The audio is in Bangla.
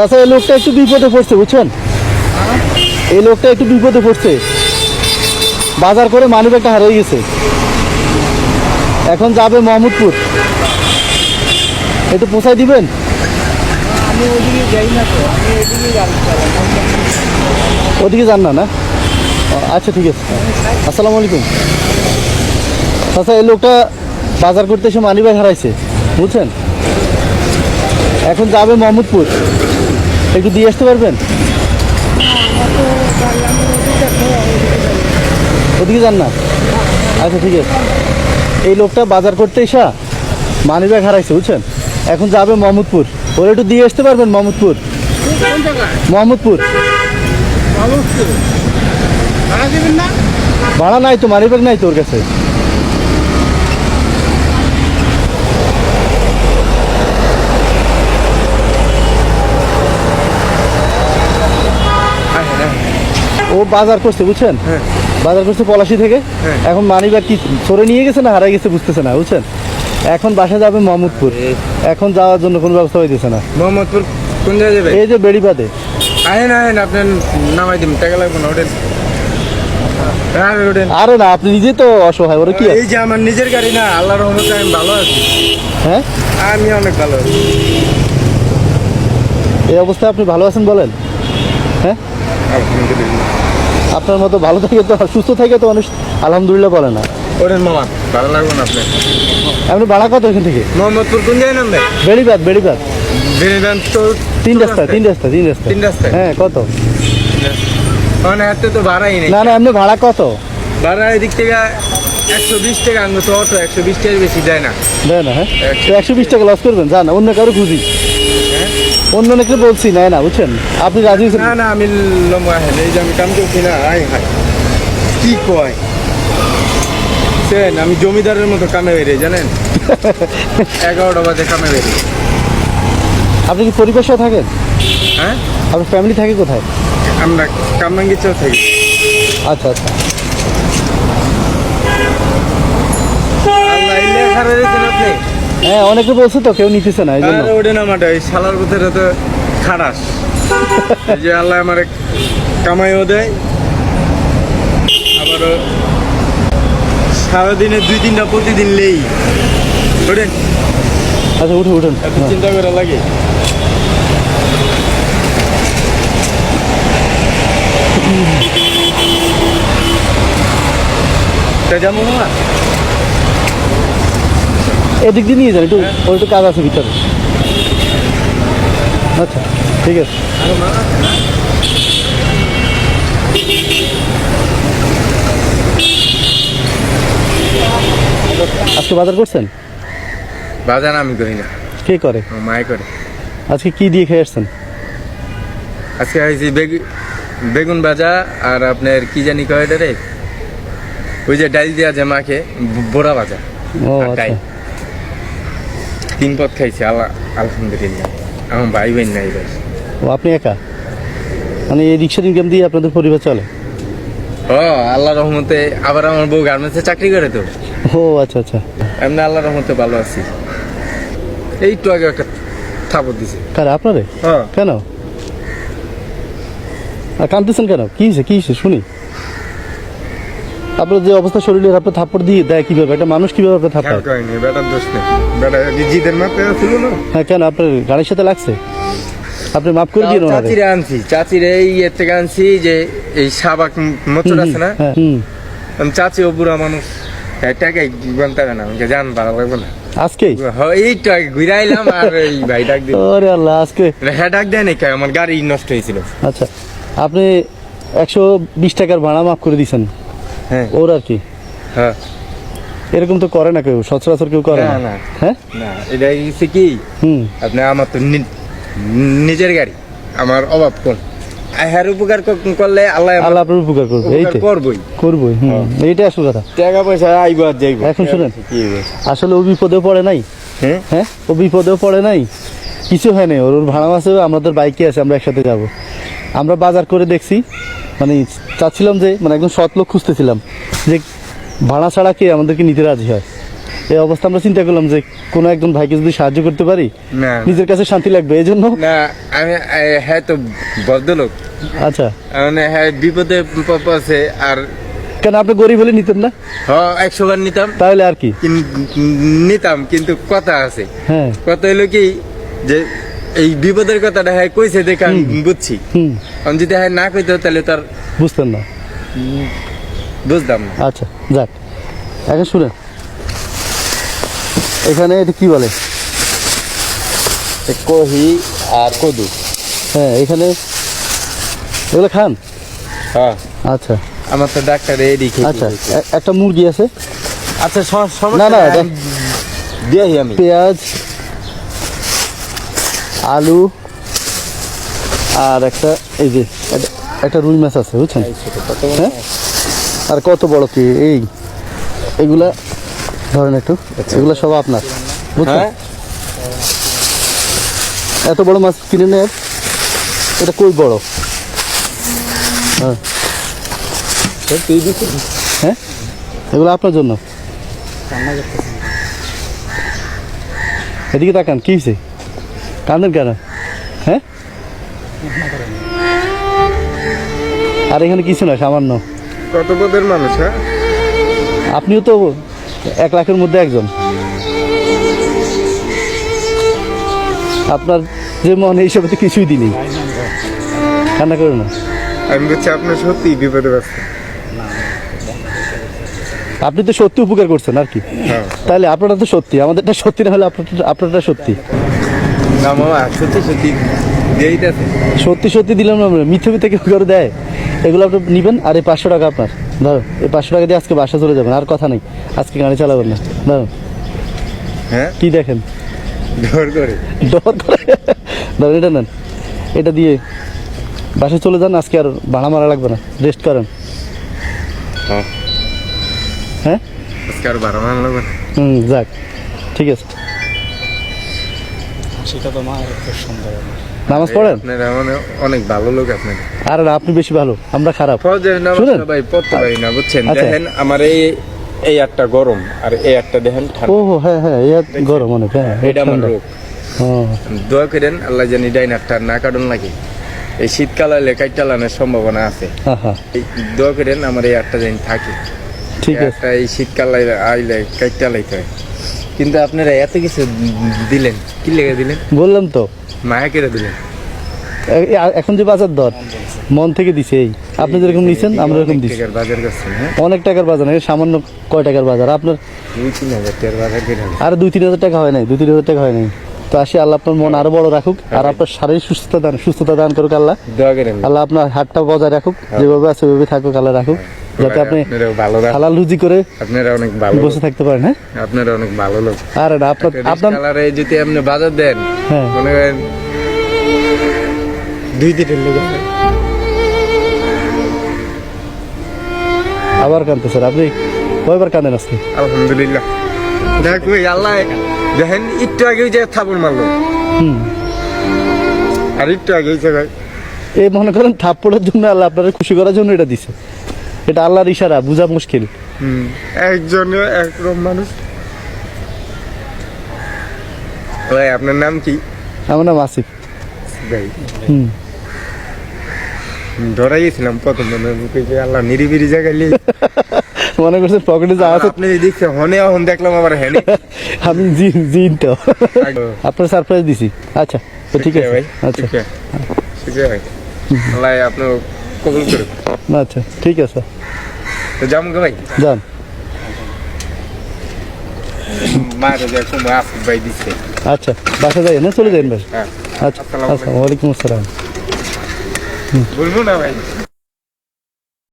তাছাড়া এই লোকটা একটু বিপদে পড়ছে, বুঝছেন? এই লোকটা একটু বিপদে পড়ছে। বাজার করে মানিব্যাগটা হারিয়ে গেছে। এখন যাবে মোহাম্মদপুর। একটু পোষায় দিবেন? ওদিকে যান না না? আচ্ছা ঠিক আছে। আসসালামু আলাইকুম। আচ্ছা এই লোকটা বাজার করতে এসে মানিব্যাগ হারাইছে, বুঝছেন? এখন যাবে মোহাম্মদপুর। একটু দিয়ে আসতে পারবেন? ওদিকে যান না? আচ্ছা ঠিক আছে। এই লোকটা বাজার করতে এসা মানিব্যাগ হারাইছে বুঝছেন? এখন যাবে মোহাম্মদপুর। ওরা একটু দিয়ে আসতে পারবেন মোহাম্মদপুর? মোহাম্মদপুর? ভাড়া নাই তো মানিব্যাগ নাই তোর কাছে ও বাজার করছে বুঝছেন? হ্যাঁ। বাজার করছে পলাশি থেকে। হ্যাঁ। এখন মানিব্যাগ কি সরে নিয়ে গেছে না হারাই গেছে বুঝতেছে না বুঝছেন? এখন বাসা যাবে মোহাম্মদপুর। এখন যাওয়ার জন্য কোনো ব্যবস্থা হইতেছে না। মোহাম্মদপুর কোন জায়গায় যাবে? এই যে বেড়িবাদে আহেন আহেন আপনার নামাই দিন টাকা লাগবে না ওঠেন। হ্যাঁ আরে না আপনি নিজে তো অসহায় ওরা কি এই যে আমার নিজের গাড়ি না আল্লাহর রহমতে আমি ভালো আছি। হ্যাঁ? আমি অনেক ভালো আছি। এই অবস্থায় আপনি ভালো আছেন বলেন। হ্যাঁ? আপনার মতো ভালো থাকে তো সুস্থ থাকে তো মানুষ আলহামদুলিল্লাহ বলে না। ওঠেন মামা ভালো লাগবে না আপনার? আপনি ভাড়া কত এখান থেকে? মোহাম্মদপুর কোন জায়গায় নামবে বেড়িবাদ বেড়িবাদ বেরিবেন তো তিন রাস্তা তিন রাস্তা তিন রাস্তা। তিন রাস্তায়? হ্যাঁ কত? মানে এত তো ভাড়াই নেই। না না এমনি ভাড়া কত? ভাড়া এদিক থেকে একশো বিশ টাকা আনব তো অটো একশো বিশ টাকার বেশি দেয় না। দেয় না হ্যাঁ? একশো- বিশ টাকা লস করবেন জান অন্য কারও খুঁজি? অন্য অনেকে বলছি নেয় না বুঝছেন? আপনি রাজি হয়েছেন? না না আমি লম্বা এই যে আমি কাম করছি না আই হাই কি কয়? সেন আমি জমিদারের মতো কামে বেরিয়ে জানেন? এগারোটা বাজে কামে বেরিয়ে। আপনি কি পরিবার সহ থাকেন? হ্যাঁ? আপনার ফ্যামিলি থাকে কোথায়? আমরা কামরাঙ্গির থাকি। আচ্ছা আচ্ছা। আল্লাহ আপনি? হ্যাঁ অনেকে বলছে তো কেউ নিতেছে না এই জন্য আরে ওঠে না মাঠে এই শালার ভিতরে তো খারাস এই যে আল্লাহ আমার কামাইও দেয়। আবারও সারাদিনে দুই তিনটা প্রতিদিন লেই। ওঠেন আচ্ছা উঠে উঠুন। চিন্তা করা লাগে। তা যেমন না এদিক দিয়ে নিয়ে যান একটু ওর একটু কাজ আছে ভিতরে। আচ্ছা ঠিক আছে। আজকে বাজার করছেন? বাজার আমি করি না। কে করে? মায়ে করে। আজকে কি দিয়ে খেয়ে আসছেন? আজকে হয়েছি বেগুন ভাজা আর আপনার কি জানি কয় রে? ওই যে ডাল দেওয়া যে মাকে ব- বোরা ভাজা। ও আচ্ছা। তিন পথ খাইছি আল্লাহ আলহামদুলিল্লাহ। আমার ভাই বোন নাই ভাই। ও আপনি একা? মানে এই রিক্সার ইনকাম দিয়ে আপনাদের পরিবার চলে? ও আল্লাহ রহমতে আবার আমার বউ গার্মেন্টসে চাকরি করে তো। ও আচ্ছা আচ্ছা। এমনি আল্লাহ রহমতে ভালো আছি। এইটু আগে একটা থাপড় দিছে। কারে আপনারে? হ্যাঁ। কেন? আর কাঁদতেছেন কেন? কি হয়েছে কি হয়েছে শুনি। আপনার যে অবস্থা শরীরের আপনি থাপ্পড় দিয়ে দেয় কীভাবে? একটা মানুষ কীভাবে আপনার খেয়াল থাপ্পড় করেনি? বেটার দোষ নেই। বেটা জিদের মাপে ছিল না? হ্যাঁ কেন? আপনার গাড়ির সাথে লাগছে? আপনি মাফ করে দিন ওনারে। চাচিরে আনছি। চাচিরে এই ইয়ের থেকে আনছি যে এই সাবাক মোচর আছে না? হ্যাঁ, হুম। আমি চাচি ও বুড়া মানুষ। হ্যাঁ, টাকাই বানতে না। আমাকে জান ভালো লাগবে না। আজকেই হ্যাঁ, এই তো আগে আর এই ভাই ডাক দিল। ওরে আল্লাহ আজকে? হ্যাঁ ডাক দেয় নাকি? আমার গাড়ি নষ্ট হয়েছিল। আচ্ছা আপনি একশো বিশ টাকার ভাড়া মাফ করে দিয়েছেন হ্যাঁ। ওর আর কি? হ্যাঁ। এরকম তো করে না কেউ সচরাচর কেউ করে না। হ্যাঁ? না এটা হচ্ছে কি? হুম। আপনি আমার তো নিজের গাড়ি আমার অভাব কোন? হ্যার উপকার করলে আল্লাহ আল্লাহ আপনার উপকার করবে এইটাই। করবই। করবোই হুম এইটাই আসল কথা। টাকা পয়সা আইব আর যাইব। এখন শুনেন। আসলে ও বিপদেও পড়ে নাই। হ্যাঁ? হ্যাঁ? ও বিপদেও পড়ে নাই। কিছু হয় নাই। ওর ভাড়া মাসে আমাদের বাইকে আছে আমরা একসাথে যাব। আমরা বাজার করে দেখছি। মানে চাচ্ছিলাম যে মানে একদম সৎ লোক খুঁজতেছিলাম যে ভাড়া ছাড়া কে আমাদেরকে নিতে রাজি হয়। এই অবস্থা আমরা চিন্তা করলাম যে কোনো একজন ভাইকে যদি সাহায্য করতে পারি নিজের কাছে শান্তি লাগবে এই জন্য না আমি হ্যাঁ তো ভদ্রলোক। আচ্ছা। মানে হ্যাঁ বিপদে পড়ছে আর কেন আপনি গরিব হলে নিতেন না? একশো বার নিতাম। তাহলে আর কি? নিতাম কিন্তু কথা আছে। হ্যাঁ। কথা হলো কি যে এই বিপদের কথাটা হ্যাঁ কইছে দেখে আমি বুঝছি। আমি যদি হ্যাঁ না কইতো তাহলে তার বুঝতেন না। বুঝতাম না। আচ্ছা যাক। এখন শুনেন। এখানে এটা কি বলে? কহি আর কদু। হ্যাঁ এখানে এগুলো খান? হ্যাঁ। আচ্ছা। আমার তো ডাক্তার এডি আচ্ছা একটা মুরগি আছে। আচ্ছা সমস্যা না, না, দিয়াই আমি। পেঁয়াজ আলু আর একটা এই যে একটা- রুই মাছ আছে বুঝছেন? হ্যাঁ? আর কত বড় কি? এই এগুলা ধরেন একটু এগুলা সব আপনার বুঝছেন? হ্যাঁ? এত বড় মাছ কিনে নেন এটা কই বড়? হ্যাঁ। হ্যাঁ? এগুলো আপনার জন্য। এদিকে তাকান কি হয়েছে কান্দেন কেন? হ্যাঁ? আর এখানে কিছু না সামান্য। কত পদের মানুষ হ্যাঁ? আপনিও তো এক লাখের মধ্যে একজন। আপনার যে মনে এইসব তো কিছুই দিনি কান্না করে না। আমি বলছি আপনার সত্যি বিপদে ব্যস্ত। আপনি তো সত্যি উপকার করছেন আর কি? হ্যাঁ। তাহলে আপনারটা তো সত্যি আমাদেরটা সত্যি না হলে আপনারটা আপনারটা সত্যি। না মামা সত্যি সত্যি সত্যি সত্যি দিলাম না আমরা। মিথ্যে মিথ্যে কেউ করে দেয়? এগুলো আপনি নেবেন আর এই পাঁচশো টাকা আপনার। ধরো এই পাঁচশো টাকা দিয়ে আজকে বাসা চলে যাবেন আর কথা নেই। আজকে গাড়ি চালাবেন না। ধরো। হ্যাঁ? কি দেখেন? ডর করে। ডর করে? ধরেন এটা নেন। এটা দিয়ে বাসায় চলে যান আজকে আর ভাড়া মারা লাগবে না। রেস্ট করেন। হ্যাঁ। হ্যাঁ? আজকে আর মান লাগবে না। হুম যাক। ঠিক আছে। সেটা তো মা সুন্দর নামাজ পড়েন? আপনারা মানে অনেক ভালো লোক আপনার আর না আপনি বেশি ভালো আমরা খারাপ। শুনেন? ভাই পড়তে পারি না বুঝছেন? আচ্ছা। দেখেন আমার এই এই একটা গরম আর এই একটা দেখেন ও হ্যাঁ হ্যাঁ এই গরম অনেক হ্যাঁ এটা আমার রোগ। দোয়া করেন আল্লাহ জানি ডাইনারটা না কাটুন লাগে এই শীতকাল আলে কাইট চালানোর সম্ভাবনা আছে। দোয়া করেন আমার এই একটা দিন থাকে। ঠিক আছে। একটা এই শীতকাল আইলে আইলে কাইট চালাইতে হয়। কিন্তু আপনারা এত কিছু দিলেন কি লেগে দিলেন বললাম তো। মায়া কেড়ে দিলেন এখন যে বাজার দর মন থেকে দিছে এই। আপনি যেরকম নিছেন আমরা এরকম করছেন হ্যাঁ? অনেক টাকার বাজার না এই সামান্য কয় টাকার বাজার? আপনার দুই তিন হাজার টাকার বাজার কেটে আর দুই তিন হাজার টাকা হয় নাই দুই তিন হাজার টাকা হয় নাই। তো আসি আল্লাহ আপনার মন আরও বড় রাখুক আর আপনার শারীরিক সুস্থতা দান সুস্থতা দান করুক আল্লাহ। আল্লাহ আপনার হাতটা বজায় রাখুক যেভাবে আছে ওইভাবে থাকুক আল্লাহ রাখুক। যাতে আপনি হালাল রুজি করে আপনারা অনেক ভালো বসে থাকতে পারেন হ্যাঁ? আপনারা অনেক ভালো লোক। আর আপনার আপনার কালারে যদি আপনি বাজার দেন হ্যাঁ। মনে করেন দুই দিনের লোক আবার কানতে স্যার আপনি কয়বার কাঁদেন আজকে? আলহামদুলিল্লাহ। দেখ আল্লাহ দেখেন একটু আগে যে থাপড় মারলো। হুম। আর একটু আগে ভাই। এই মনে করেন থাপ্পড়ের জন্য আল্লাহ আপনারা খুশি করার জন্য এটা দিছে। এটা আল্লাহর ইশারা বোঝা মুশকিল। একজন একরকম মানুষ। ভাই আপনার নাম কি? আমার নাম আসিফ। ভাই। হুম। গেছিলাম প্রথম মনে যে আল্লাহ নিরিবিরি জায়গায় মনে করছেন পকেটে যা আছে। আপনি দেখছে হনে হন দেখলাম আবার হেনে আমি জিন জিন তো। আপনার সারপ্রাইজ দিছি। আচ্ছা তো ঠিক আছে। ভাই আচ্ছা। ঠিক আছে ভাই। আল্লাহ আপনার কবুল করুন আচ্ছা ঠিক আছে। তো যাম গো ভাই যান মারে দেখো মাফ ভাই দিচ্ছে আচ্ছা বাসা যাই না চলে যাই ভাই আচ্ছা আসসালামু ওয়ালাইকুম আসসালাম বলব না ভাই